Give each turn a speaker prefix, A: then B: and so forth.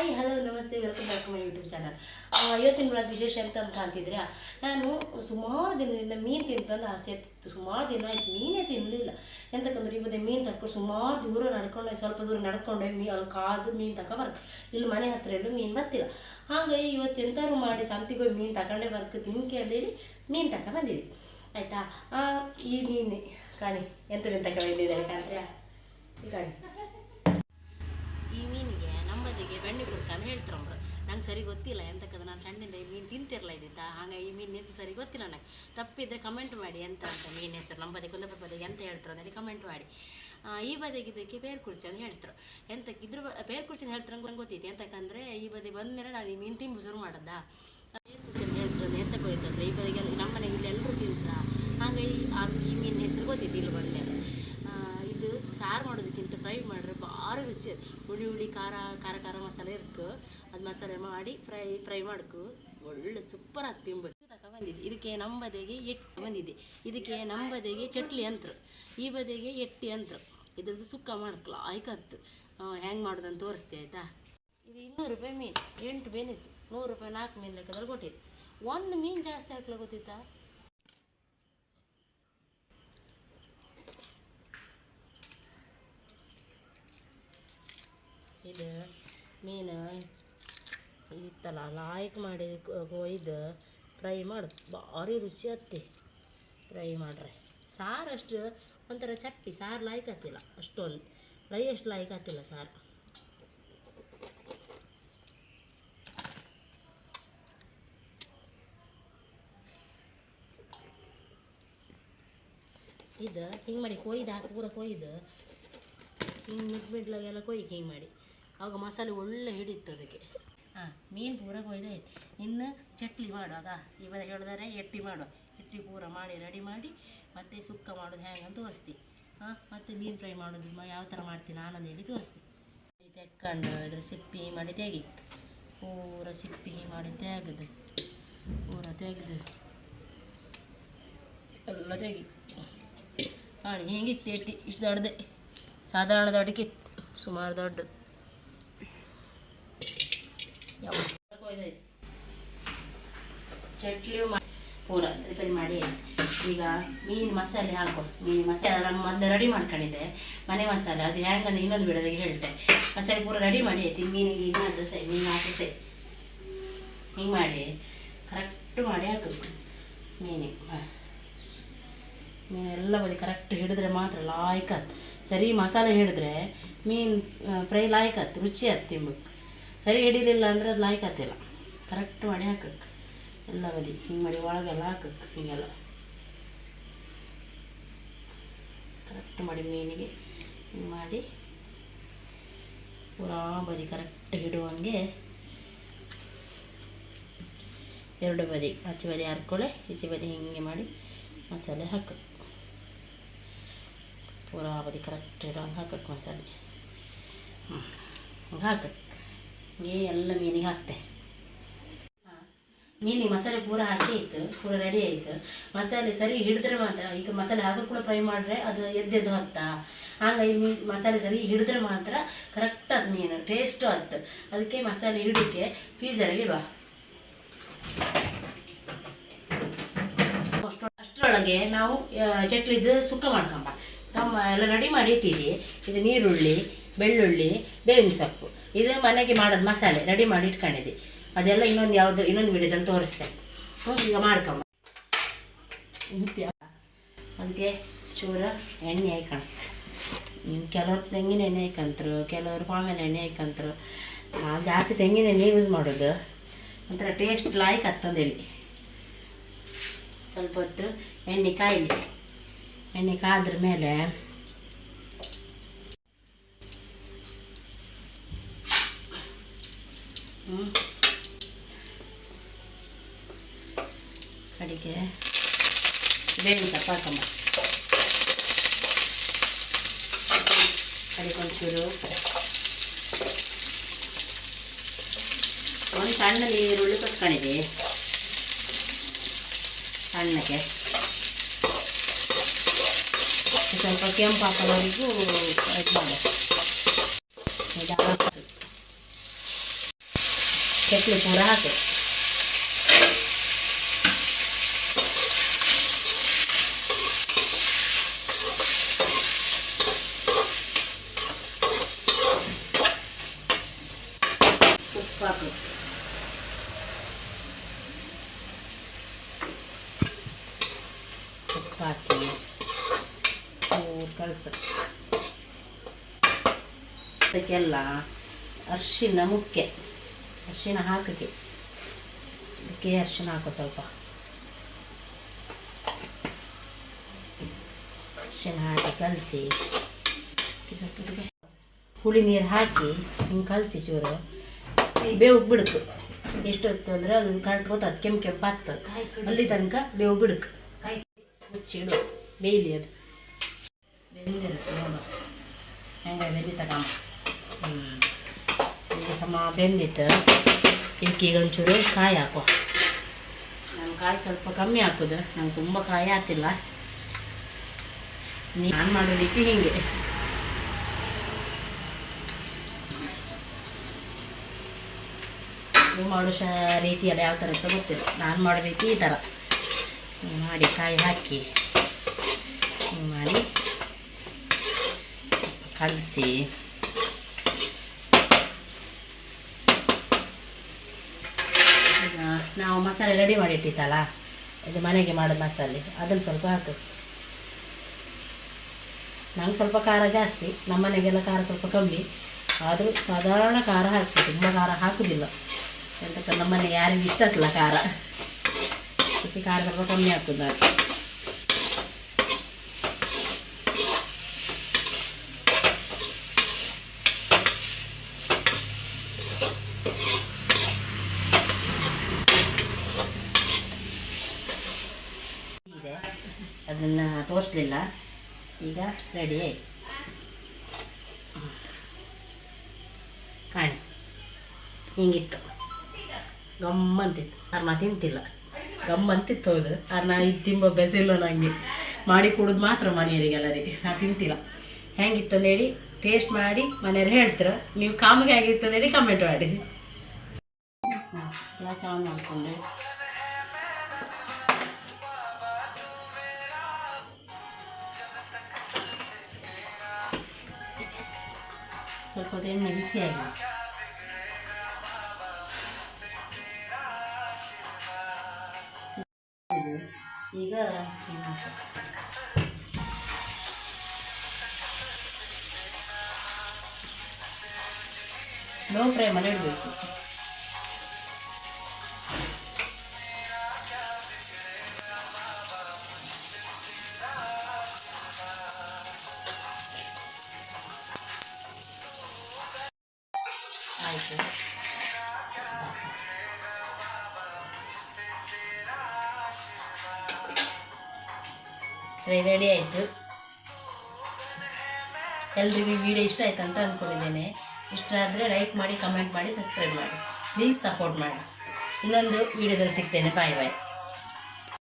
A: Hi hello ನಮಸ್ತೆ welcome back my YouTube channel ಇವತ್ತಿನ ಒಳಗೆ ವಿಶೇಷ ಎಂತ ಅಂತ ಅಂತಿದ್ರೆ, ನಾನು ಸುಮಾರು ದಿನದಿಂದ ಮೀನು ತಿಂತಂದು ಆಸೆ ಇತ್ತು. ಸುಮಾರು ದಿನ ಆಯ್ತು, ಮೀನೇ ತಿನ್ನಲಿಲ್ಲ ಎಂತಕ್ಕಂದ್ರೆ ಇವತ್ತೆ ಮೀನು ತಕೊಂಡು ಸುಮಾರು ದೂರ ನಡ್ಕೊಂಡು, ಸ್ವಲ್ಪ ದೂರ ನಡ್ಕೊಂಡೆ, ಮೀ, ಅಲ್ಲಿ ಕಾದು ಮೀನು ತಗೊಬಾರ್ದು ಇಲ್ಲಿ ಮನೆ ಹತ್ರ ಎಲ್ಲೂ ಮೀನು ಬರ್ತಿಲ್ಲ. ಹಾಗೆ ಇವತ್ತು ಎಂತಾದ್ರು ಮಾಡಿ ಸಂತಿಗೆ ಹೋಗಿ ಮೀನು ತಗೊಂಡೇ ಬರ್ಕು, ತಿನ್ಕೆ ಅಂತೇಳಿ ಮೀನು ತಕ ಬಂದಿದ್ದೆ ಆಯಿತಾ? ಈ ಮೀನೆ, ಕಾಣಿ, ಎಂತ ಮೀನು ತಕ ಬಂದಿದ್ದಾರೆ ಕಾಣ್ತೀರಾ ಈ ಕಾಣಿ. ಈ ಮೀನಿಗೆ ನಂಬದಿಗೆ ಬೆಣ್ಣೆ ಕುರ್ಕ ಅಂತ ಹೇಳ್ತಾರವ್ರು ನಂಗೆ ಸರಿ ಗೊತ್ತಿಲ್ಲ ಎಂತಕ್ಕದು ನಾನು ಸಣ್ಣಿಂದ ಈ ಮೀನು ತಿಂತಿರಲ್ಲ ಇದ್ದಿತ್ತಾ ಹಾಗಾಗಿ ಈ ಮೀನು ಹೆಸರು ಸರಿ ಗೊತ್ತಿಲ್ಲ ನನಗೆ ತಪ್ಪಿದ್ರೆ ಕಮೆಂಟ್ ಮಾಡಿ ಎಂತ ಅಂತ ಮೀನು ಹೆಸರು ನಂಬದಿ ಕುಂದಪ್ಪ ಬದಿಗೆ ಎಂತ ಹೇಳ್ತಾರೆ ಅಂತೇಳಿ ಕಮೆಂಟ್ ಮಾಡಿ. ಈ ಬದಿಗೆ ಇದಕ್ಕೆ ಬೇರ್ ಕುರ್ಚಿ ಅಂತ ಹೇಳ್ತಾರೆ. ಎಂತಕ್ಕೆ ಇದ್ರ ಬೇರೆ ಕುರ್ಚಿ ಅಂತ ಹೇಳ್ತಾರೆ ನಂಗೆ ಗೊತ್ತಿತ್ತು. ಎಂತಕ್ಕಂದ್ರೆ ಈ ಬದಿ ಬಂದ್ಮೇಲೆ ನಾನು ಈ ಮೀನು ತಿಂಬು ಶುರು ಮಾಡದ್ದ ಬೇರ್ ಕುರ್ಚಿ ಅಂತ ಹೇಳ್ತಾರೆ ಎಂತಕ್ಕೆ ಹೋಯ್ತಂದ್ರೆ ಈ ಬದಿಗೆ ನಮ್ಮ ಮನೆಗೆ ಇಲ್ಲಿ ಎಲ್ಲರೂ ತಿಂತ ಹಾಗಾಗಿ ಈ ಮೀನು ಹೆಸರು ಗೊತ್ತಿತ್ತು ಇಲ್ಲಿ ಬಂದ್ಮೇಲೆ. ಆ, ಇದು ಸಾರು ಮಾಡೋದಕ್ಕಿಂತ ಫ್ರೈ ಮಾಡಿದ್ರೆ ಭಾರಿ ರುಚಿ ಹುಳಿ ಹುಳಿ, ಖಾರ ಖಾರ ಖಾರ ಮಸಾಲೆ ಇರ್ಕು ಅದು ಮಸಾಲೆ ಮಾಡಿ ಫ್ರೈ ಫ್ರೈ ಮಾಡ್ಕು. ಒಳ್ಳೆ ಸೂಪರ್ ಆಗಿ ತಿಂಬು ಬಂದಿದೆ ಇದಕ್ಕೆ ನಮ್ಮ ಬದಿಗೆ ಎಟ್ಟು ಬಂದಿದೆ ಇದಕ್ಕೆ ನಮ್ಮ ಬದಿಗೆ ಚಟ್ಲಿ ಅಂತ್ರು. ಈ ಬದಿಗೆ ಎಟ್ಟಿ ಅಂತ್ರು. ಇದ್ರದ್ದು ಸುಕ್ಕ ಮಾಡ್ಕಲ ಆಯ್ಕತ್ತು ಹೆಂಗೆ ಮಾಡೋದಂತ ತೋರಿಸ್ತೆ ಆಯ್ತಾ? ಇದು ಇನ್ನೂರು ರೂಪಾಯಿ ಮೀನು. ಎಂಟು ಮೀನಿತ್ತು. ನೂರು ರೂಪಾಯಿ ನಾಲ್ಕು ಮೀನು ಲೆಕ್ಕದಲ್ಲಿ ಕೊಟ್ಟಿದ್ದು. ಒಂದು ಮೀನು ಜಾಸ್ತಿ ಹಾಕ್ಲ ಗೊತ್ತಿತ್ತಾ? ಇದು, ಮೀನು ಇತ್ತಲ್ಲ ಲಾಯ್ಕ್ ಮಾಡಿ ಕೊಯ್ದು ಫ್ರೈ ಮಾಡು. ಭಾರಿ ರುಚಿ ಹತ್ತಿ ಫ್ರೈ ಮಾಡ್ರೆ. ಸಾರು ಅಷ್ಟು ಒಂಥರ ಚಪ್ಪಿ ಸಾರು ಲಾಯ್ಕ್ ಹತ್ತಿಲ್ಲ ಅಷ್ಟೊಂದು. ಫ್ರೈ ಅಷ್ಟು ಲಾಯ್ಕ್ ಹತ್ತಿಲ್ಲ ಸಾರು. ಇದು ಹಿಂಗೆ ಮಾಡಿ, ಕೊಯ್ದು ಹಾಕಿ, ಪೂರ ಕೊಯ್ದು ಹಿಂಗೆ ಮಿಡ್ ಮಿಡ್ಲಾಗೆಲ್ಲ ಕೊಯ್ಕೆ ಹಿಂಗೆ ಮಾಡಿ. ಆವಾಗ ಮಸಾಲೆ ಒಳ್ಳೆ ಹಿಡಿತು ಅದಕ್ಕೆ. ಹಾಂ, ಮೀನು ಪೂರ ಕೊಯ್ದಾಯ್ತು. ಇನ್ನು ಚಟ್ಲಿ ಮಾಡುವಾಗ ಇವಾಗ ಹೇಳಿದರೆ, ಎಟ್ಟಿ ಮಾಡುವ ಎಟ್ಟಿ ಪೂರ ಮಾಡಿ, ರೆಡಿ ಮಾಡಿ, ಮತ್ತೆ ಸುಕ್ಕ ಮಾಡೋದು ಹೇಗೆ ಅಂತ ತೋರಿಸ್ತಿ. ಹಾಂ, ಮತ್ತು ಮೀನು ಫ್ರೈ ಮಾಡೋದು ಯಾವ ಥರ ಮಾಡ್ತೀನಿ ನಾನು ಹೇಳಿ ತೋರಿಸ್ತಿ. ತೆಕ್ಕೊಂಡು ಇದ್ರ ಸಿಪ್ಪಿ ಮಾಡಿ ತೆಗಿ. ಪೂರ ಸಿಪ್ಪಿ ಮಾಡಿ ತೆಗೆದು, ಪೂರ ತೆಗೆದು. ಎಲ್ಲ ತೆಗಿ. ಹಾಂ ಹೀಗಿತ್ತು ಎಟ್ಟಿ? ಇಷ್ಟು ದೊಡ್ಡದೆ. ಸಾಧಾರಣ ದೊಡ್ಡಕ್ಕಿತ್ತು, ಸುಮಾರು ದೊಡ್ಡದು. ಚಟ್ಲಿ ಪೂರ ರಿಪೇರಿ ಮಾಡಿ. ಈಗ ಮೀನು ಮಸಾಲೆ ಹಾಕು. ಮೀನು ಮಸಾಲೆ ನಾನು ಮೊದಲು ರೆಡಿ ಮಾಡ್ಕೊಂಡಿದ್ದೆ. ಮನೆ ಮಸಾಲೆ, ಅದು ಹ್ಯಾಂಗಂದ್ರೆ ಇನ್ನೊಂದು ಬಿಡೋದಾಗಿ ಹೇಳ್ತೆ. ಮಸಾಲೆ ಪೂರ ರೆಡಿ ಮಾಡಿ, ಆಯ್ತು. ಮೀನಿಗೆ ಹಿಂಗೆ ಮಾಡಿದ್ರೆ ಸೈ, ಮೀನು ಹಾಕಿ ಸೈ. ಹಿಂಗೆ ಮಾಡಿ ಕರೆಕ್ಟ್ ಮಾಡಿ ಹಾಕಬೇಕು ಮೀನಿಗೆ ಎಲ್ಲ ಬದಿ ಕರೆಕ್ಟ್ ಹಿಡಿದ್ರೆ ಮಾತ್ರ ಲಾಯ್ಕತ್ ಸರಿ ಮಸಾಲೆ ಹಿಡಿದ್ರೆ ಮೀನು ಫ್ರೈ ಲಾಯ್ಕತ್ ರುಚಿ ಆಯ್ತು ತಿನ್ಬೇಕು ಸರಿ ಹಿಡಿಲಿಲ್ಲ ಅಂದ್ರೆ ಅದು ಲಾಯ್ಕತ್ತಿಲ್ಲ ಕರೆಕ್ಟ್ ಮಾಡಿ ಹಾಕಕ್ಕೆ ಎಲ್ಲ ಬದಿ ಹಿಂಗೆ ಮಾಡಿ ಒಳಗೆಲ್ಲ ಹಾಕಕ್ಕೆ ಹಿಂಗೆಲ್ಲ. ಕರೆಕ್ಟ್ ಮಾಡಿ ಮೀನಿಗೆ ಹಿಂಗೆ ಮಾಡಿ ಪೂರಾ ಬದಿ ಕರೆಕ್ಟ್ ಹಿಡುವಂಗೆ ಎರಡು ಬದಿ. ಹಚ್ಚಿ ಬದಿ ಹರ್ಕೊಳ್ಳೆ ಈಚೆ ಬದಿ ಹಿಂಗೆ ಮಾಡಿ ಮಸಾಲೆ ಹಾಕು. ಪೂರಾ ಬದಿ ಕರೆಕ್ಟ್ ಇಡೋಂಗೆ ಹಾಕಕ್ಕೆ ಮಸಾಲೆ. ಹ್ಞೂ ಹಾಕಕ್ಕೆ ಹಿಂಗೆ ಎಲ್ಲ ಮೀನಿಗೆ ಹಾಕ್ತೆ. ಮೀನಿಗೆ ಮಸಾಲೆ ಪೂರ ಹಾಕಿ ಆಯ್ತು ಪೂರ ರೆಡಿ ಆಯ್ತು. ಮಸಾಲೆ ಸರಿ ಹಿಡಿದ್ರೆ ಮಾತ್ರ, ಈಗ ಮಸಾಲೆ ಹಾಕಿ ಕೂಡ ಫ್ರೈ ಮಾಡಿದ್ರೆ ಅದು ಎದ್ದೆದ್ದು ಹತ್ತಾ? ಈ ಮೀನು ಮಸಾಲೆ ಸರಿ ಹಿಡಿದ್ರೆ ಮಾತ್ರ ಕರೆಕ್ಟ್ ಅದು ಮೀನು ಟೇಸ್ಟು ಹತ್ತು ಅದಕ್ಕೆ ಮಸಾಲೆ ಹಿಡಿಕೆ ಫೀಸರಲ್ಲಿ ಇಡುವ. ಅಷ್ಟ್ರ- ಅಷ್ಟರೊಳಗೆ ನಾವು ಚಟ್ಲಿದ್ದು ಚಟ್ಲಿದು ಸುಕ್ಕ ಮಾಡ್ಕೊಂಬ. ಕಮ್ಮ ಎಲ್ಲ ರೆಡಿ ಮಾಡಿ ಇಟ್ಟಿದ್ದೀವಿ ಇದು ನೀರುಳ್ಳಿ, ಬೆಳ್ಳುಳ್ಳಿ, ಬೇವಿನ ಸೊಪ್ಪು. ಇದು ಮನೆಗೆ ಮಾಡೋದು ಮಸಾಲೆ, ರೆಡಿ ಮಾಡಿ ಇಟ್ಕೊಂಡಿದ್ದೆ. ಅದೆಲ್ಲ ಇನ್ನೊಂದು ಯಾವುದು, ಇನ್ನೊಂದು ವಿಡಿಯೋದಲ್ಲಿ ತೋರಿಸ್ತೆ ಹ್ಞೂ ಈಗ ಮಾಡ್ಕೊಂಬ. ಅದಕ್ಕೆ ಚೂರ ಎಣ್ಣೆ ಹಾಕೊಂಡು ನೀವು ಕೆಲವ್ರು ತೆಂಗಿನ ಎಣ್ಣೆ ಹಾಕಂತರು ಕೆಲವರು ಪಾಮೆಲ್ ಎಣ್ಣೆ ಹಾಕಂತರು ನಾನು ಜಾಸ್ತಿ ತೆಂಗಿನ ಎಣ್ಣೆ ಯೂಸ್ ಮಾಡೋದು. ಒಂಥರ ಟೇಸ್ಟ್ ಲಾಯ್ಕ್ ಹತ್ತಂದೇಳಿ ಸ್ವಲ್ಪ ಹೊತ್ತು ಎಣ್ಣೆ ಕಾಯಲಿ. ಎಣ್ಣೆ ಕಾದ್ರ ಮೇಲೆ ಹ್ಞೂ ಕಡೆಗೆ ಬೇವಿನ ಸೊಪ್ಪು ಹಾಕಮ್ಮ ಕಡೆಗೆ ಒಂಚೂರು. ಒಂದು ಸಣ್ಣ ನೀರುಳ್ಳಿ ಕೊಟ್ಕೊಂಡಿದ್ದೆ. ಸಣ್ಣಕ್ಕೆ. ಸ್ವಲ್ಪ ಕೆಂಪು ಹಾಕೋವರೆಗೂ ಇದು ಮಾಡು ಇದು ಹಾಕು. ಚಕ್ಲಿ ಪೂರ ಹಾಕು ಉಪ್ಪು ಹಾಕು ಉಪ್ಪು ಹಾಕಿ ಚೂರು ಕಲಸು ಅದಕ್ಕೆಲ್ಲ ಅರಿಶಿನ ಮುಖ್ಯ ಅರಿಶಿನ ಹಾಕಕ್ಕೆ. ಅದಕ್ಕೆ ಅರ್ಶಿನ ಹಾಕೋ ಸ್ವಲ್ಪ. ಅರ್ಶಿನ ಹಾಕಿ ಕಲಸಿ. ಹುಳಿ ನೀರು ಹಾಕಿ ಹಿಂಗೆ ಕಲಸಿ ಚೂರು. ಬೇವು ಬಿಡ್ಕು. ಎಷ್ಟೊತ್ತು ಅಂದ್ರೆ ಅದನ್ನ ಕರೆಕ್ಟ್ ಅದು ಕೆಂಪು ಕೆಂಪು ಆಗ್ತದೆ ಅಲ್ಲಿ ತನಕ ಬೇವು ಬಿಡುಕು. ಮುಚ್ಚಿಡು ಬೇಯಲಿ ಅದು. ಬೆಂದಿರುತ್ತೆ ನೋಡು. ಹೆಂಗೆ ಬೆಂದಿತ್ತಮ್ಮ ಹ್ಞೂ ಸಮ ಬೆಂದಿತ್ತು. ಇದಕ್ಕೆ ಈಗ ಒಂಚೂರು ಕಾಯಿ ಹಾಕೋ ನಾನು ಕಾಯಿ ಸ್ವಲ್ಪ ಕಮ್ಮಿ ಹಾಕೋದು. ನಂಗೆ ತುಂಬ ಕಾಯಿ ಹಾಕಿಲ್ಲ ನೀ ನಾನು ಮಾಡೋ ರೀತಿ ಹೀಗೆ. ಮಾಡೋ ಶ ರೀತಿ ಅದು ಯಾವ ಥರ ಅಂತ ಗೊತ್ತಿಲ್ಲ. ನಾನು ಮಾಡೋ ರೀತಿ ಈ ಥರ ಮಾಡಿ ಕಾಯಿ ಹಾಕಿ. ಮಾಡಿ. ಕಲಸಿ ಈಗ ನಾವು ಮಸಾಲೆ ರೆಡಿ ಮಾಡಿ ಇಟ್ಟಿತ್ತಲ್ಲ ಇದು ಮನೆಗೆ ಮಾಡೋ ಮಸಾಲೆ, ಅದನ್ನು ಸ್ವಲ್ಪ ಹಾಕು. ನಂಗೆ ಸ್ವಲ್ಪ ಖಾರ ಜಾಸ್ತಿ, ನಮ್ಮ ಮನೆಗೆಲ್ಲ ಖಾರ ಸ್ವಲ್ಪ ಕಮ್ಮಿ. ಆದರೂ ಸಾಧಾರಣ ಖಾರ ಹಾಕಿ ತುಂಬ ಖಾರ ಹಾಕುವುದಿಲ್ಲ ಎಂತಕ್ಕ ನಮ್ಮನೆ ಯಾರಿಗೂ ಇಷ್ಟ ಆಗ್ತಿಲ್ಲ ಖಾರ ಖಾರ ಸ್ವಲ್ಪ ಕಮ್ಮಿ ಹಾಕೋದು ನಾನು ಇದೆ ಅದನ್ನು ತೋರಿಸ್ಲಿಲ್ಲ. ಈಗ ರೆಡಿ ಆಯ್ತು. ಕಾಣಿ. ಹಿಂಗಿತ್ತು. ಗಮ್ಮಂತಿತ್ತು. ನಾ ತಿಂತಿಲ್ಲ. ಗಮ್ಮಂತಿತ್ತು ಹೌದು ಅರ್ನ ಇದು ತಿಂಬ ಬೆಸಿಲ್ಲ ನನಗೆ ಮಾಡಿ ಕೊಡೋದು ಮಾತ್ರ ಮನೆಯವರಿಗೆಲ್ಲರಿಗೆ. ನಾ ತಿಂತಿಲ್ಲ. ಹೆಂಗಿತ್ತು ಹೇಳಿ ಟೇಸ್ಟ್ ಮಾಡಿ ಮನೆಯವ್ರು ಹೇಳ್ತಾರೆ ನೀವು ಕಾಮಿಗೆ ಆಗಿತ್ತು ಹೇಳಿ ಕಮೆಂಟ್ ಮಾಡಿ. ಗ್ಯಾಸ್ ಆನ್ ಮಾಡಿಕೊಂಡೆ. ಸ್ವಲ್ಪ ಹೊತ್ತು ಎಣ್ಣೆ ಬಿಸಿಯಾಗಿ ಈಗ ಲೋ ಫ್ರೈ ಮಾಡಿ ಫ್ಲೇಮಲ್ಲಿ ಇಡಬೇಕು ಆಯಿತು ರೆಡಿ ಆಯಿತು. ಎಲ್ರಿಗೂ ವಿಡಿಯೋ ಇಷ್ಟ ಆಯ್ತು ಅಂತ ಅಂದ್ಕೊಂಡಿದ್ದೇನೆ ಇಷ್ಟ ಆದರೆ ಲೈಕ್ ಮಾಡಿ ಕಮೆಂಟ್ ಮಾಡಿ ಸಬ್ಸ್ಕ್ರೈಬ್ ಮಾಡಿ. ಪ್ಲೀಸ್ ಸಪೋರ್ಟ್ ಮಾಡಿ. ಇನ್ನೊಂದು ವಿಡಿಯೋದಲ್ಲಿ ಸಿಗ್ತೇನೆ. ಬಾಯ್ ಬಾಯ್